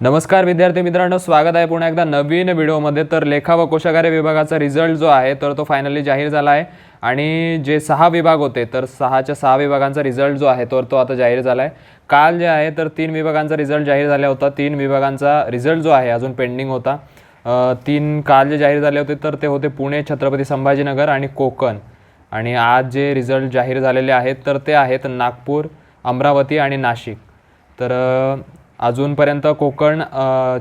नमस्कार विद्यार्थी मित्रांनो स्वागत आहे पुन्हा एकदा नवीन व्हिडिओमध्ये. तर लेखा व कोशागारे विभागाचा रिझल्ट जो आहे तर तो फायनली जाहीर झाला आहे. आणि जे सहा विभाग होते तर सहाच्या सहा विभागांचा रिझल्ट जो आहे तर तो आता जाहीर झाला आहे. काल जे आहे तर तीन विभागांचा रिझल्ट जाहीर झाला होता. तीन विभागांचा रिझल्ट जो आहे अजून पेंडिंग होता. तीन काल जे जाहीर झाले होते तर ते होते पुणे छत्रपती संभाजीनगर आणि कोकण. आणि आज जे रिझल्ट जाहीर झालेले आहेत तर ते आहेत नागपूर अमरावती आणि नाशिक. तर अजूनपर्यंत कोकण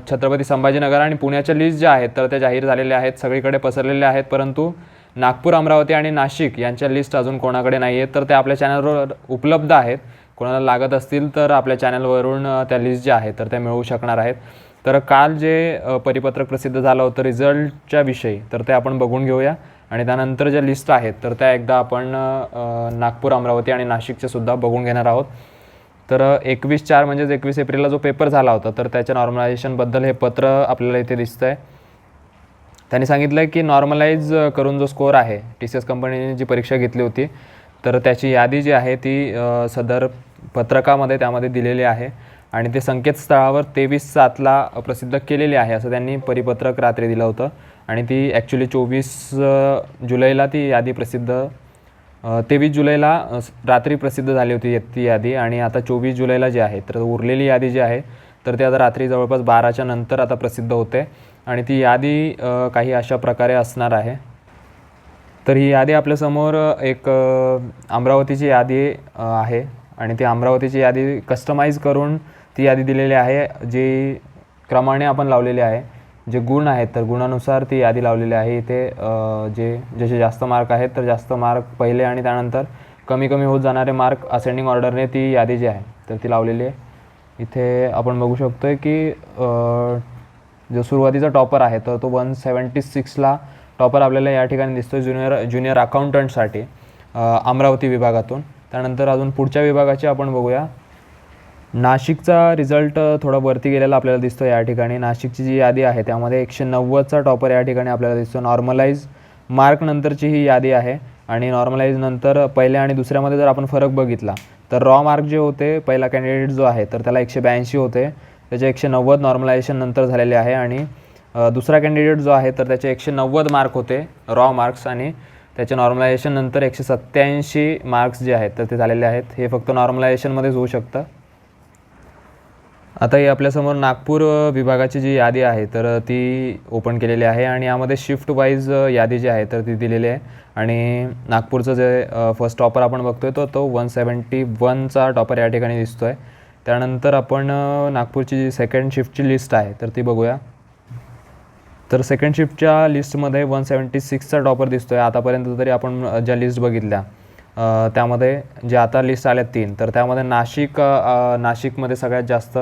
छत्रपती संभाजीनगर आणि पुण्याच्या लिस्ट ज्या आहेत तर त्या जाहीर झालेल्या आहेत सगळीकडे पसरलेल्या आहेत परंतु नागपूर अमरावती आणि नाशिक यांच्या लिस्ट अजून कोणाकडे नाही आहेत तर त्या आपल्या चॅनलवर उपलब्ध आहेत. कोणाला लागत असतील तर आपल्या चॅनलवरून त्या लिस्ट ज्या आहेत तर त्या मिळवू शकणार आहेत. तर काल जे परिपत्रक प्रसिद्ध झालं होतं रिझल्टच्या विषयी तर ते आपण बघून घेऊया. आणि त्यानंतर ज्या लिस्ट आहेत तर त्या एकदा आपण नागपूर अमरावती आणि नाशिकच्या सुद्धा बघून घेणार आहोत. तर एकवीस चार म्हणजेच एकवीस एप्रिलला जो पेपर झाला होता तर त्याच्या नॉर्मलायझेशनबद्दल हे पत्र आपल्याला इथे दिसतं आहे त्यांनी सांगितलं आहे की नॉर्मलाईज करून जो स्कोअर आहे टी सी एस कंपनीने जी परीक्षा घेतली होती तर त्याची यादी जी आहे ती सदर पत्रकामध्ये त्यामध्ये दिलेली आहे आणि ते संकेतस्थळावर तेवीस सातला प्रसिद्ध केलेली आहे असं त्यांनी परिपत्रक रात्री दिलं होतं आणि ती ॲक्च्युली चोवीस जुलैला ती यादी प्रसिद्ध तेवीस जुलैला रात्री प्रसिद्ध झाली होती ती यादी आणि आता चोवीस जुलैला जी आहे तर उरलेली यादी जी आहे तर ती आता रात्री जवळपास बाराच्या नंतर आता प्रसिद्ध होते आणि ती यादी काही अशा प्रकारे असणार आहे. तर ही यादी आपल्यासमोर एक अमरावतीची यादी आहे आणि ती अमरावतीची यादी कस्टमाइज करून ती यादी दिलेली आहे जी क्रमाने आपण लावलेली आहे. जे गुण आहेत तर गुणानुसार ती यादी लावलेली आहे. इथे जे जसे जास्त मार्क आहेत तर जास्त मार्क पहिले आणि त्यानंतर कमी कमी होत जाणारे मार्क असेंडिंग ऑर्डरने ती यादी जी आहे तर ती लावलेली आहे. इथे आपण बघू शकतो आहे की जो सुरुवातीचा टॉपर आहे तर तो वन सेवन्टी सिक्सला टॉपर आपल्याला या ठिकाणी दिसतो ज्युनियर ज्युनियर अकाउंटंटसाठी अमरावती विभागातून. त्यानंतर अजून पुढच्या विभागाची आपण बघूया. नाशिकचा रिझल्ट थोडा वरती गेलेला आपल्याला दिसतो या ठिकाणी. नाशिकची जी यादी आहे त्यामध्ये एकशे नव्वदचा टॉपर या ठिकाणी आपल्याला दिसतो. नॉर्मलाईज मार्क नंतरची ही यादी आहे आणि नॉर्मलाईज नंतर पहिल्या आणि दुसऱ्यामध्ये जर आपण फरक बघितला तर रॉ मार्क जे होते पहिला कॅन्डिडेट जो आहे तर त्याला एकशे ब्याऐंशी होते. त्याचे एकशे नव्वद नॉर्मलायझेशन नंतर झालेले आहे आणि दुसरा कॅन्डिडेट जो आहे तर त्याचे एकशे नव्वद मार्क होते रॉ मार्क्स आणि त्याचे नॉर्मलायझेशन नंतर एकशे सत्त्याऐंशी मार्क्स जे आहेत तर ते झालेले आहेत. हे फक्त नॉर्मलायझेशनमध्येच होऊ शकतं. आता ही आपल्यासमोर नागपूर विभागाची जी यादी आहे तर ती ओपन केलेली आहे आणि यामध्ये शिफ्ट वाईज यादी जी आहे तर ती दिलेली आहे. आणि नागपूरचं जे फर्स्ट टॉपर आपण बघतोय तो तो वन सेवन्टी वनचा टॉपर या ठिकाणी दिसतो आहे त्यानंतर आपण नागपूरची जी सेकंड शिफ्टची लिस्ट आहे तर ती बघूया. तर सेकंड शिफ्टच्या लिस्टमध्ये वन सेवन्टी सिक्सचा टॉपर दिसतो आहे आतापर्यंत तरी आपण ज्या लिस्ट बघितल्या त्यामध्ये जे आता लिस्ट आल्या तीन तर त्यामध्ये नाशिक नाशिकमध्ये सगळ्यात जास्त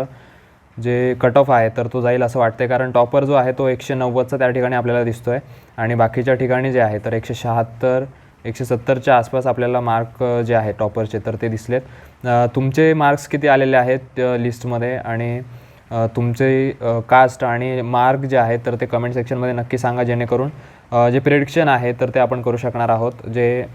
जे कट ऑफ आहे तर तो जाईल असं वाटते कारण टॉपर जो आहे तो एकशे नव्वदचा त्या ठिकाणी आपल्याला दिसतो आहे आणि बाकीच्या ठिकाणी जे आहे तर एकशे शहात्तर एकशे सत्तरच्या आसपास आपल्याला मार्क जे आहे टॉपरचे तर ते दिसलेत. तुमचे मार्क्स किती आलेले आहेत लिस्टमध्ये आणि तुमचे कास्ट आणि मार्क जे आहेत तर ते कमेंट सेक्शनमध्ये नक्की सांगा जेणेकरून जे प्रिडिक्शन आहे तर ते आपण करू शकणार आहोत. जे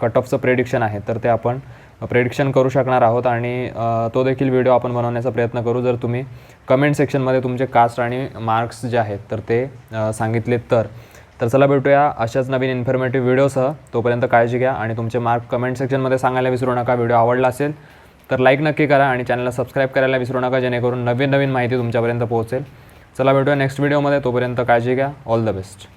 कट ऑफचं प्रेडिक्शन आहे तर ते आपण प्रेडिक्शन करू शकणार आहोत आणि तो देखील व्हिडिओ आपण बनवण्याचा प्रयत्न करू. जर तुम्ही कमेंट सेक्शनमध्ये तुमचे कास्ट आणि मार्क्स जे आहेत तर ते सांगितले तर. तर चला भेटूया अशाच नवीन इन्फॉर्मेटिव्ह व्हिडिओसह तोपर्यंत काळजी घ्या आणि तुमचे मार्क कमेंट सेक्शनमध्ये सांगायला विसरू नका. व्हिडिओ आवडला असेल तर लाईक नक्की करा आणि चॅनलला सबस्क्राईब करायला विसरू नका जेणेकरून नवीन नवीन माहिती तुमच्यापर्यंत पोहोचेल. चला भेटूया नेक्स्ट व्हिडिओमध्ये तोपर्यंत काळजी घ्या. All the best